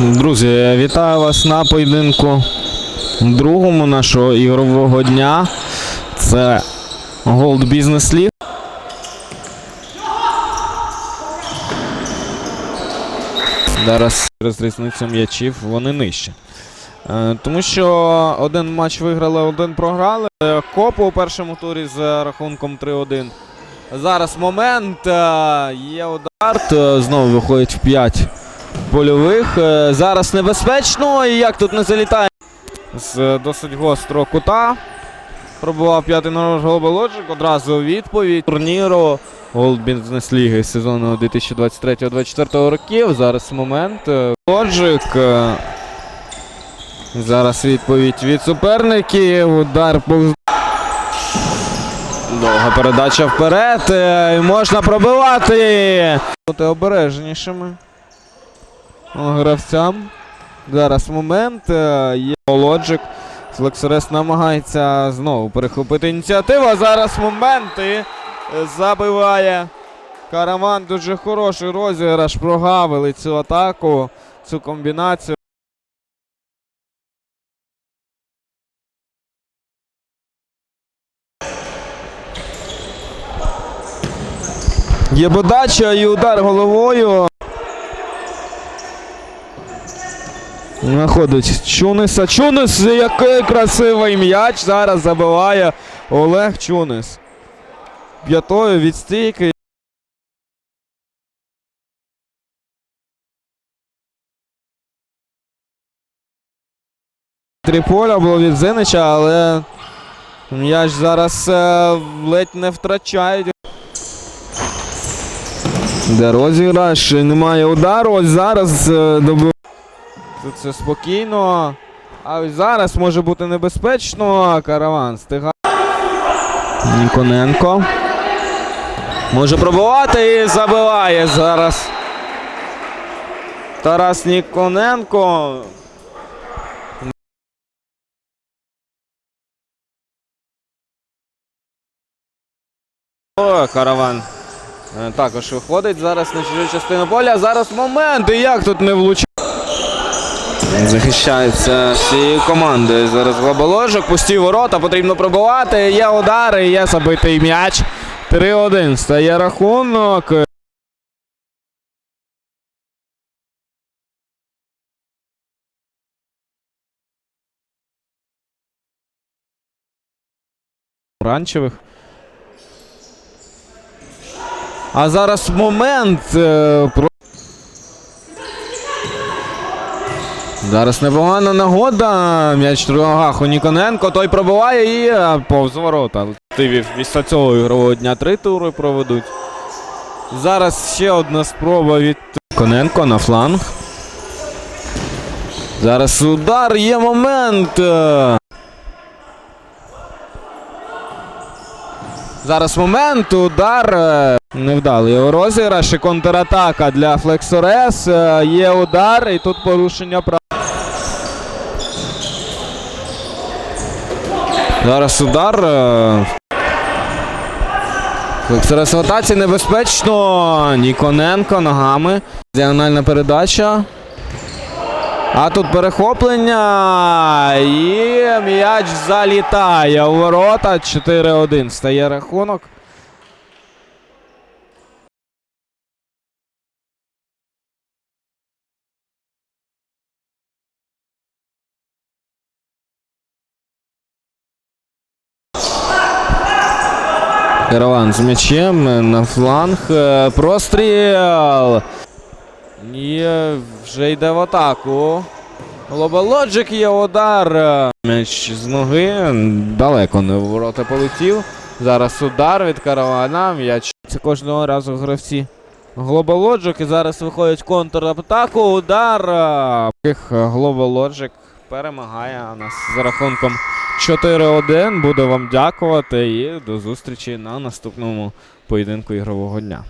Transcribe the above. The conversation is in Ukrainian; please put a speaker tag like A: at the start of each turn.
A: Друзі, вітаю вас на поєдинку другому нашого ігрового дня. Це Gold Business League. Зараз через різницю м'ячів вони нижче. Тому що один матч виграли, один програли. Копу у першому турі з рахунком 3-1. Зараз момент. е, Є удар. е, Знову виходить в 5 польових. Е, Зараз небезпечно. І як тут не залітає з е, досить гострого кута. Пробував п'ятий номер Голболоджик. Одразу відповідь турніру League сезону 2023-2024 років. Зараз момент. Е, Лоджик. Зараз відповідь від суперників. Удар повз. Довга передача вперед. і Можна пробивати. Бути обережнішими гравцям. Зараз момент. е, Є Лоджик. Флексорес намагається знову перехопити ініціативу. А зараз момент і забиває. Караван дуже хороший розіграш. Прогавили цю атаку, цю комбінацію. Є подача і удар головою. Знаходить Чуниса. Чунис, який красивий м'яч. Зараз забиває Олег Чунис. П'ятою від стійки. Три поля було від Зинича, але м'яч зараз е, ледь не втрачають. Де розіграш, немає удару. Ось зараз е, добив. Тут все спокійно. А ось зараз може бути небезпечно. Караван стигає. Ніконенко. Може пробувати і забиває зараз. Тарас Ніконенко. О, караван. Е, Також виходить зараз на чужу частину поля. Зараз момент. І як тут не влучає? Захищається всією командою. Зараз глоболожок, пусті ворота, потрібно пробувати. Є удари, є забитий м'яч. 3-1 стає рахунок. Ранчевих. А зараз момент. Зараз непогана нагода. М'яч ногах у Ніконенко. Той пробиває і е, повз ворота. Після цього ігрового дня три тури проведуть. Зараз ще одна спроба від Коненко на фланг. Зараз удар, є момент. Зараз момент, удар. е, Невдалий розіграш і контратака для Флексорес. Е, Є удар, і тут порушення прав. Зараз удар. Зараз Флексорес небезпечно. Ніконенко ногами. Діагональна передача. А тут перехоплення. І м'яч залітає у ворота. 4-1 стає рахунок. Караван з м'ячем на фланг. Е, Простріл. І вже йде в атаку. Лоболоджик є удар. М'яч з ноги. Далеко не в ворота полетів. Зараз удар від каравана. М'яч. Це кожного разу гравці. Глобалоджик і зараз виходить контратаку. Удар. е, Таких Глобалоджик перемагає нас за рахунком 4-1. Буду вам дякувати і до зустрічі на наступному поєдинку ігрового дня.